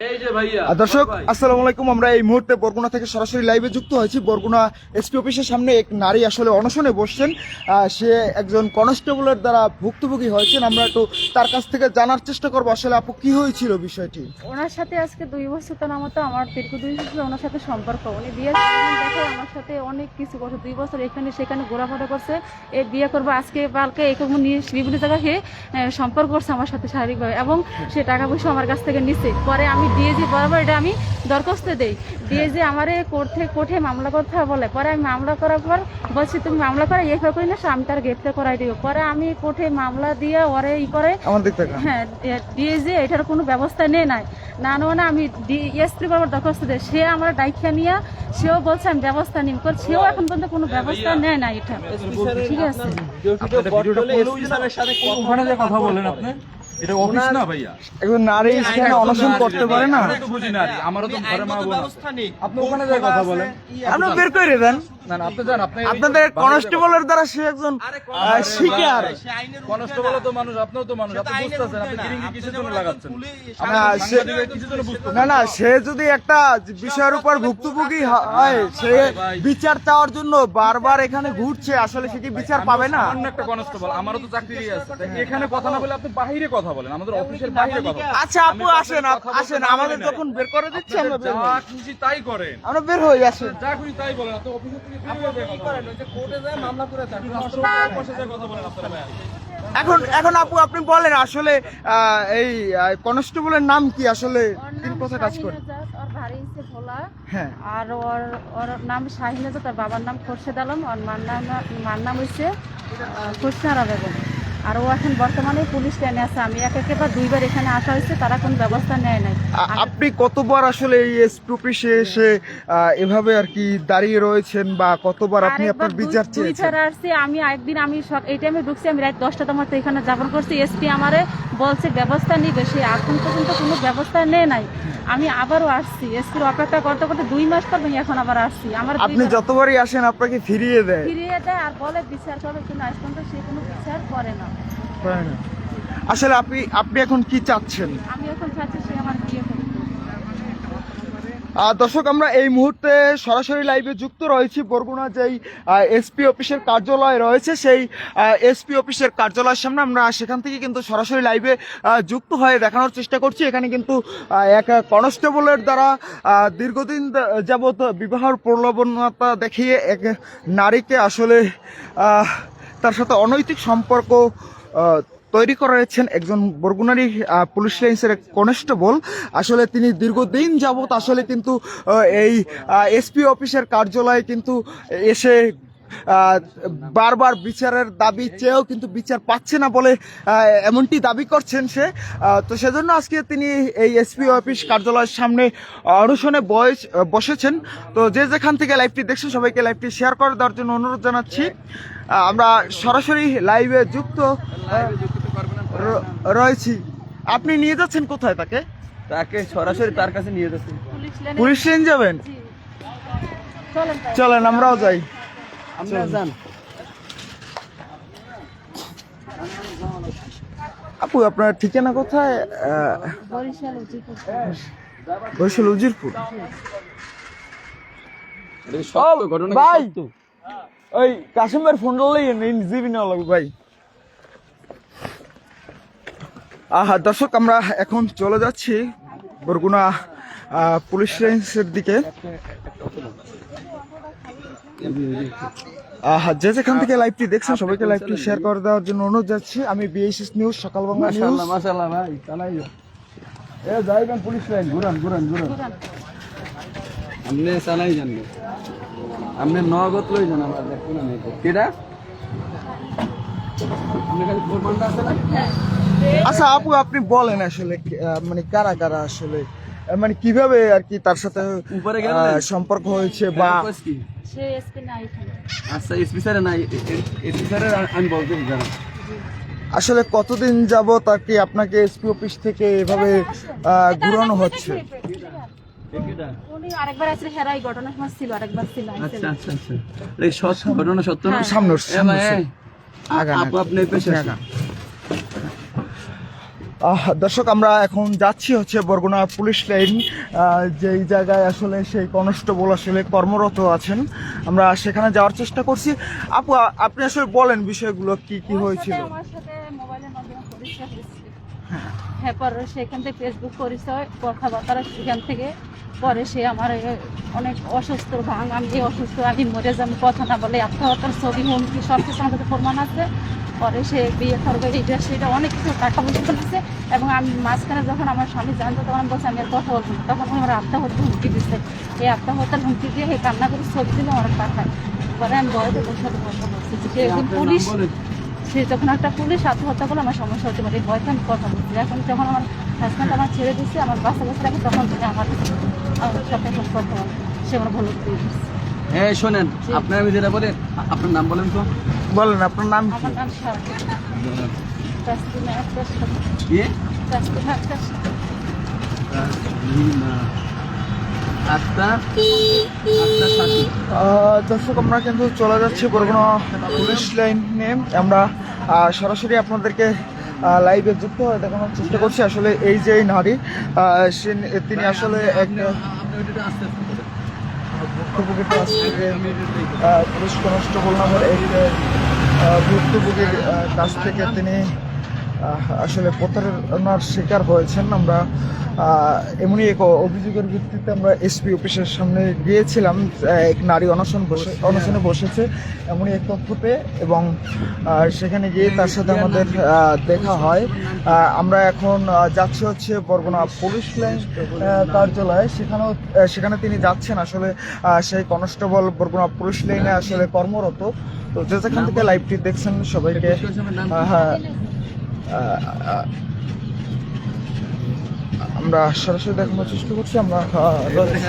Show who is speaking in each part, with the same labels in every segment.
Speaker 1: এই যে ভাইয়া
Speaker 2: আর দর্শক। আসসালামু আলাইকুম। আমরা এই মুহূর্তে বরগুনা থেকে সরাসরি লাইভে যুক্ত হয়েছি। বরগুনা এসপি অফিসের সামনে এক নারী আসলে অনশনে বসছেন। সে একজন কনস্টেবলের দ্বারা ভুক্তভোগী হয়েছেন। আমরা একটু তার কাছ থেকে জানার চেষ্টা করব। আসলে আপু কি হয়েছিল বিষয়টি?
Speaker 3: ওনার সাথে আজকে দুই বছর তো মতো আমার দীর্ঘ দুই বছর ওনার সাথে সম্পর্ক। উনি বিয়ে দেখে আমার সাথে অনেক কিছু করছে। দুই বছর এখানে সেখানে ঘোরাফেরা করছে। এই বিয়ে করব আজকে কালকে এরকম নিয়ে বিভিন্ন জায়গায় সে সম্পর্ক করছে আমার সাথে শারীরিকভাবে। এবং সে টাকা পয়সা আমার কাছ থেকে নিছে। পরে আমি ডিএজি বরাবর এটা আমি দরখাস্ত দেই। ডিএজি আমারে কোর্ট কোর্টে মামলা করতে বলে। পরে আমি মামলা করার পর বলছি তুমি মামলা করে ইয়ে করি না আমি তার গ্রেপ্তার করাই দিব। পরে আমি কোর্টে মামলা দিয়ে ওরে ই করে হ্যাঁ ডিএজে এটার কোনো ব্যবস্থা নেই নাই। না নেওয়া না আমি এসপি বাবার দরখাস্ত দেয় সে আমার ডাইখা নিয়ে সেও বলছে আমি ব্যবস্থা নিম। করে সেও এখন পর্যন্ত কোনো ব্যবস্থা নেয় না এটা। ঠিক আছে?
Speaker 1: কথা বলেন আপনি। এটা অফিস না ভাইয়া?
Speaker 2: একজন নারী সেখানে অনশন করতে পারে না?
Speaker 1: আমি বুঝি না আমারও তো ঘরে মা বোন। আপনি ওখানে যে কথা বলেন।
Speaker 2: আপনি বের করে দেন।
Speaker 1: না না আপনি যান আপনি
Speaker 2: আপনাদের কনস্টেবলের দ্বারা সে একজন আহ, শিকার।
Speaker 1: কনস্টেবল তো মানুষ আপনিও তো মানুষ আপনি বুঝতেছেন আপনি গিরিঙ্গি কিসের জন্য লাগাচ্ছেন?
Speaker 2: না, সে-
Speaker 1: সাংবাদিকরা কিসের জন্য বুঝতেছেন
Speaker 2: না না সে যদি একটা বিষয়ের উপর ভুক্তভোগী হয় সে বিচার চাওয়ার জন্য বারবার এখানে ঘুরছে আসলে সে কি বিচার পাবে না?
Speaker 1: অন্য একটা কনস্টেবল আমারও তো চাকরি আছে। এখানে কথা না বলে আপনি বাইরে কথা বলেন আমাদের অফিসের বাইরে কথা
Speaker 2: আচ্ছা আপু আসেন আসেন
Speaker 1: না
Speaker 2: আমাদের যখন বের করে দিচ্ছে আমরা
Speaker 1: যা। খুশি তাই করেন।
Speaker 2: আমরা বের হই আসেন।
Speaker 1: যা খুশি তাই বলেন আপনি অফিসের
Speaker 2: এখন এখন আপু আপনি বলেন আসলে আহ, এই কনস্টেবলের নাম কি? আসলে তিন কোথায় কাজ করে
Speaker 3: শাহিনাজাত, হচ্ছে ভোলা
Speaker 2: হ্যাঁ।
Speaker 3: আর ওর ওর নাম শাহিনা তার বাবার নাম খোরশেদ আলম ওর মার নাম মার নাম হচ্ছে খোরশেদ বেগম। আর ও এখন বর্তমানে পুলিশ লাইনে আছে। আমি এক একেবার দুইবার এখানে আসা হয়েছে তারা কোনো ব্যবস্থা নেয় নাই।
Speaker 2: আপনি কতবার আসলে এই এসপি অফিসে এসে এভাবে আর কি দাঁড়িয়ে রয়েছেন বা কতবার আপনি আপনার বিচার চেয়েছেন?
Speaker 3: আমি একদিন আমি সব এই টাইমে ঢুকছি আমি রাত দশটা তোমার তো এখানে যাপন করছি। এসপি আমারে বলছে ব্যবস্থা নিবে। সে এখন পর্যন্ত কোনো ব্যবস্থা নেয় নাই। আমি আবারও আসছি। এসপির অপেক্ষা করতে করতে দুই মাস পর আমি এখন আবার আসছি। আমার
Speaker 2: আপনি যতবারই আসেন আপনাকে ফিরিয়ে দেয়।
Speaker 3: ফিরিয়ে দেয় আর বলে বিচার করবে কিন্তু আজ পর্যন্ত সে কোনো বিচার করে না?
Speaker 2: আসলে আপনি আপনি এখন কি চাচ্ছেন?
Speaker 3: আমি এখন চাচ্ছি সে আমার বিয়ে করবে
Speaker 2: আহ, দর্শক, আমরা এই মুহূর্তে সরাসরি লাইভে যুক্ত রয়েছি। বরগুনা যেই এসপি অফিসের কার্যালয় রয়েছে, সেই এসপি অফিসের কার্যালয়ের সামনে আমরা সেখান থেকে কিন্তু সরাসরি লাইভে যুক্ত হয়ে দেখানোর চেষ্টা করছি। এখানে কিন্তু এক কনস্টেবলের দ্বারা দীর্ঘদিন যাবৎ বিবাহর প্রলোভনতা দেখিয়ে এক নারীকে আসলে তার সাথে অনৈতিক সম্পর্ক তৈরি করেছেন একজন বরগুনারি পুলিশ লাইন্সের এক কনস্টেবল। আসলে তিনি দীর্ঘদিন যাবৎ আসলে কিন্তু এই এসপি অফিসের কার্যালয়ে কিন্তু এসে বারবার বিচারের দাবি চেয়েও কিন্তু বিচার পাচ্ছে না বলে এমনটি দাবি করছেন সে। তো সেজন্য আজকে তিনি এই এসপি অফিস কার্যালয়ের সামনে অনশনে বয়স বসেছেন। তো যে যেখান থেকে লাইভটি দেখছেন, সবাইকে লাইভটি শেয়ার করে দেওয়ার জন্য অনুরোধ জানাচ্ছি। আমরা সরাসরি লাইভে যুক্ত রয়েছি। আপনি নিয়ে যাচ্ছেন কোথায় তাকে?
Speaker 4: তাকে সরাসরি তার কাছে নিয়ে যাচ্ছে।
Speaker 3: পুলিশ লাইনে
Speaker 2: যাবেন?
Speaker 3: চলেন
Speaker 2: আমরাও যাই।
Speaker 4: আমরা যান।
Speaker 2: আপু আপনার ঠিকানা কোথায়?
Speaker 3: বরিশাল
Speaker 2: উজিরপুর। ও,
Speaker 4: ঘটনা
Speaker 2: ভাই! ওই কাশিমের ফোন ডলেই জিবি না লাগবে ভাই। দর্শক আমরা এখন চলে যাচ্ছি বরগুনা আহ, পুলিশ লাইন্সের দিকে। আহা, যে যেখান থেকে লাইভটি দেখছেন সবাইকে লাইভটি শেয়ার করে দেওয়ার জন্য অনুরোধ যাচ্ছি আমি বিএসএস নিউজ সকাল বাংলা নিউজ
Speaker 4: মাশাআল্লাহ ভাই চালাই এ যাইবেন পুলিশ লাইন ঘুরান ঘুরান ঘুরান। আপনি চালাই জানবে আপনি নগদ লই জান আমরা দেখুন না কেডা আপনি খালি প্রমাণটা আছে না?
Speaker 2: আচ্ছা আপু আপনি বলেন আসলে মানে কারা কারা আসলে মানে কীভাবে আর কি তার সাথে
Speaker 4: উপরে
Speaker 2: সম্পর্ক হয়েছে বা
Speaker 4: হ্যাঁ,
Speaker 3: এখানে
Speaker 4: আচ্ছা এসপি স্যারের নাই এসপি স্যারের আমি বলতে জানা
Speaker 2: আসলে কতদিন যাবত আর কি আপনাকে এসপি অফিস থেকে এভাবে ঘুরানো হচ্ছে?
Speaker 4: কেডা
Speaker 3: উনি আরেকবার আসলে হেরাই ঘটনা সময় ছিল আরেকবার ছিল আইছিল।
Speaker 4: আচ্ছা আচ্ছা আচ্ছা। এই সত্য না?
Speaker 3: হ্যাঁ।
Speaker 2: সামনে
Speaker 4: এ ভাই, এই,
Speaker 2: আগান,
Speaker 4: আপু আপনি
Speaker 2: দর্শক আমরা এখন যাচ্ছি হচ্ছে বরগুনা পুলিশ লাইন। যেই জায়গায় আসলে সেই কনস্টেবল আসলে কর্মরত আছেন আমরা সেখানে যাওয়ার চেষ্টা করছি। আপু আপনি আসলে বলেন বিষয়গুলো কি কি হয়েছিল?
Speaker 3: হয়েছে হ্যাঁ। পরে সেখান থেকে ফেসবুক পরিচয় কথাবার্তা সেখান থেকে। পরে সে আমার অনেক অসুস্থ ভাঙ আমি অসুস্থ আমি মরে যাব কথা না বলে আত্মহত্যার ছবি হুমকি সব কিছু আমাদের প্রমাণ আছে। পরে সে বিয়ে করবে এইটা সেটা অনেক কিছু টাকা পয়সা ফেলেছে এবং আমি মাঝখানে যখন আমার স্বামী জানতো তখন আমি বলছি আমি আর কথা বলব তখন আমার আত্মহত্যা হুমকি দিচ্ছে এই আত্মহত্যার হুমকি দিয়ে এই কান্না করে ছবি দিলে আমার পাঠায়। পরে আমি বয়সে বসে সাথে কথা বলছি যে
Speaker 4: নাম
Speaker 3: পুলিশ। সে যখন একটা পুলিশ আত্মহত্যা করলে আমার সমস্যা হতে পারে। এই ভয়তে আমি কথা বলছি। এখন যখন আমার হাজব্যান্ড আমার ছেড়ে দিচ্ছে আমার বাচ্চা বাচ্চা রাখে তখন থেকে আমার সাথে কথা বলে। সে আমার ভালো করে
Speaker 4: হ্যাঁ শোনেন আপনার আমি যেটা বলে আপনার নাম বলেন তো।
Speaker 2: বলেন আপনার নাম কি? আহ, দর্শক আমরা কিন্তু চলে যাচ্ছি বরগুনা পুলিশ লাইনে আমরা সরাসরি আপনাদেরকে লাইভে যুক্ত হয়ে দেখানোর চেষ্টা করছি। আসলে এই যে এই নারী তিনি আসলে একটা
Speaker 4: আপনি ওইটা আস্তে আস্তে বলেন।
Speaker 2: ভুক্তভোগীর কাছ থেকে। পুলিশ কনস্টেবল নামের এক ভুক্তভোগীর কাছ থেকে তিনি আসলে প্রতারণার শিকার হয়েছেন। আমরা আহ, এমনই এক অভিযোগের ভিত্তিতে আমরা এসপি অফিসের সামনে গিয়েছিলাম এক নারী অনশন বসে অনশনে বসেছে এমনই এক তথ্য পেয়ে এবং সেখানে গিয়ে তার সাথে আমাদের দেখা হয়। আমরা এখন যাচ্ছি হচ্ছে বরগুনা পুলিশ লাইন কার্যালয়ে। সেখানেও সেখানে তিনি যাচ্ছেন। আসলে সেই কনস্টেবল বরগুনা পুলিশ লাইনে আসলে কর্মরত। তো যে যেখান থেকে লাইভটি দেখছেন সবাইকে হ্যাঁ, আমরা সরাসরি দেখানোর চেষ্টা করছি আমরা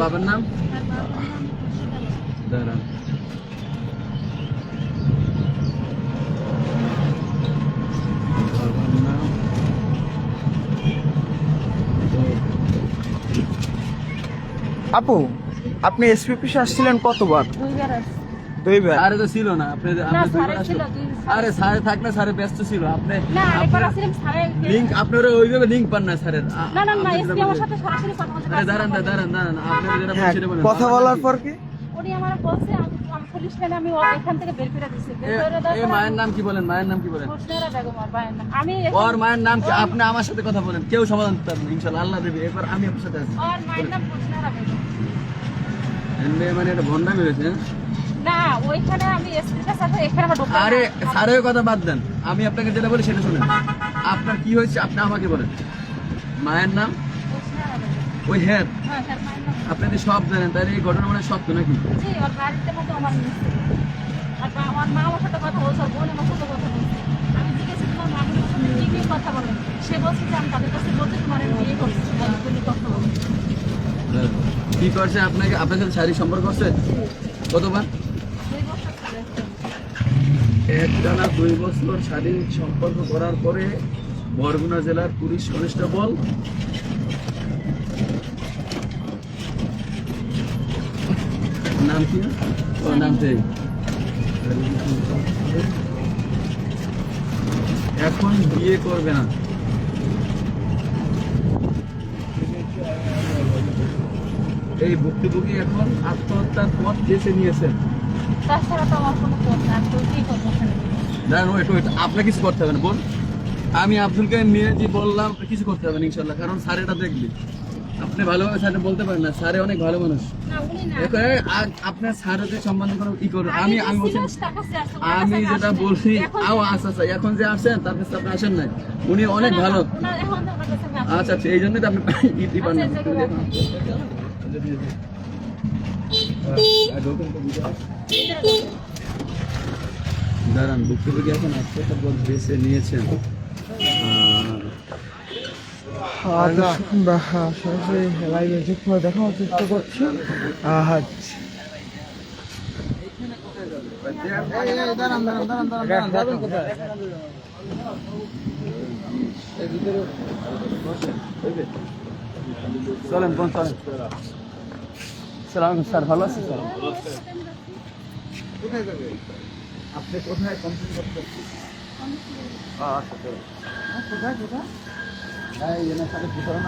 Speaker 4: বাবার নাম?
Speaker 2: আপু আপনি এসপি অফিসে আসছিলেন কতবার?
Speaker 3: দুইবার
Speaker 4: আরে তো ছিল না আপনি
Speaker 3: না
Speaker 4: আরে স্যার থাক না স্যার ব্যস্ত ছিল। আপনি
Speaker 3: না আরেকবার
Speaker 4: লিংক আপনার ওইভাবে লিংক পান না স্যারের
Speaker 3: না না না এসপি আমার সাথে সরাসরি কথা বলতে
Speaker 4: আরে দাঁড়ান দাঁড়ান দাঁড়ান দাঁড়ান আপনি যেটা
Speaker 2: হ্যাঁ
Speaker 4: বলছেন বলেন।
Speaker 2: কথা বলার পর কি?
Speaker 3: উনি আমার বলছে আমি পুলিশ লাইনে আমি এখান থেকে বের করে দিছি। বের
Speaker 4: এ-
Speaker 3: করে
Speaker 4: এ
Speaker 3: দেওয়ার
Speaker 4: মায়ের নাম কি বলেন মায়ের নাম কি বলেন?
Speaker 3: হোসনেরা বেগম আর বায়ের নাম। আমি
Speaker 4: ওর মায়ের নাম কি? আপনি আমার সাথে কথা বলেন কেউ সমাধান দিতে পারবেন না, ইনশাআল্লাহ আল্লাহ দেবে। এবার আমি আপনার সাথে আছি।
Speaker 3: ওর মায়ের নাম হোসনেরা বেগম।
Speaker 4: মানে এটা ভন্ডামি হয়েছে হ্যাঁ?
Speaker 3: না ওইখানে আমি এসপির সাথে এখানে আমার ঢোকা
Speaker 4: আরে স্যারের কথা বাদ দেন। আমি আপনাকে যেটা বলি সেটা শুনেন। আপনার কি হয়েছে? আপনি আমাকে বলেন। মায়ের নাম? ওই হ্যাঁ।
Speaker 3: হ্যাঁ নাম।
Speaker 4: আপনি সব জানেন তাহলে এই ঘটনা মানে সত্য নাকি?
Speaker 3: জি ওর বাড়িতে মতো আমার আর আমার মা আমার সাথে কথা বলছে বোন আমার সাথে কথা বলছে। আমি জিজ্ঞেস করি তোমার সাথে কি কি কথা বলেন? সে বলছে যে আমি তাদের কাছে বলতে তোমার বিয়ে করছি আমি কথা বলো।
Speaker 4: কি করছে? আপনাকে আপনার সাথে শারীরিক সম্পর্ক করছে কতবার? একটানা দুই বছর শারীরিক সম্পর্ক করার পরে বরগুনা জেলার পুলিশ কনস্টেবল। নাম কি? নামটাই এখন বিয়ে করবে না। এই ভুক্তভোগী এখন আত্মহত্যার পথ বেছে নিয়েছেন
Speaker 3: তাছাড়া তো আমার কোনো পথ না আমি তো কি করব ওখানে
Speaker 4: ওয়েট ওয়েট আপনার কিছু করতে হবে না আমি আব্দুলকে নিয়ে যে বললাম কিছু করতে হবে না ইনশাল্লাহ কারণ স্যার এটা দেখবি। আপনি ভালোভাবে স্যারে বলতে পারেন না স্যারে অনেক ভালো মানুষ। আপনার স্যারের সম্বন্ধে কোনো কি করবেন আমি আমি বলছি আমি যেটা বলছি
Speaker 3: এখন
Speaker 4: আও আচ্ছা আচ্ছা এখন যে আসেন তার কাছে আপনি আসেন নাই। উনি অনেক ভালো। আচ্ছা আচ্ছা এই জন্যই তো আপনি ইটি পান না দাঁড়ান ভুক্তভোগী এখন আত্মহত্যার পথ বেছে নিয়েছেন
Speaker 2: সরাসরি লাইভে যুক্ত হয়ে দেখানোর চেষ্টা করছি আচ্ছা।
Speaker 4: চলেন সালাম স্যার ভালো আছেন? স্যার
Speaker 2: আপনি কোথায় কমপ্লেন করতে আচ্ছা চলো। কোথায় কোথায়?
Speaker 1: কোথায়?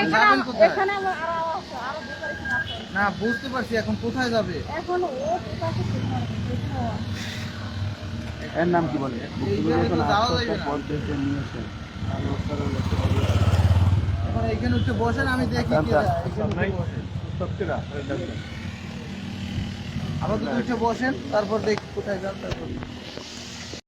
Speaker 3: আছে, আছে।
Speaker 1: না বুঝতে পারছি এখন কোথায় যাবে?
Speaker 3: এখন ও কোথায় ঠিক না, এখানে
Speaker 4: এর নাম কি বলে।
Speaker 1: এখন এইখানে উঠে বসেন আমি দেখি আপাতত উঠে বসেন তারপর দেখি কোথায় যান তারপর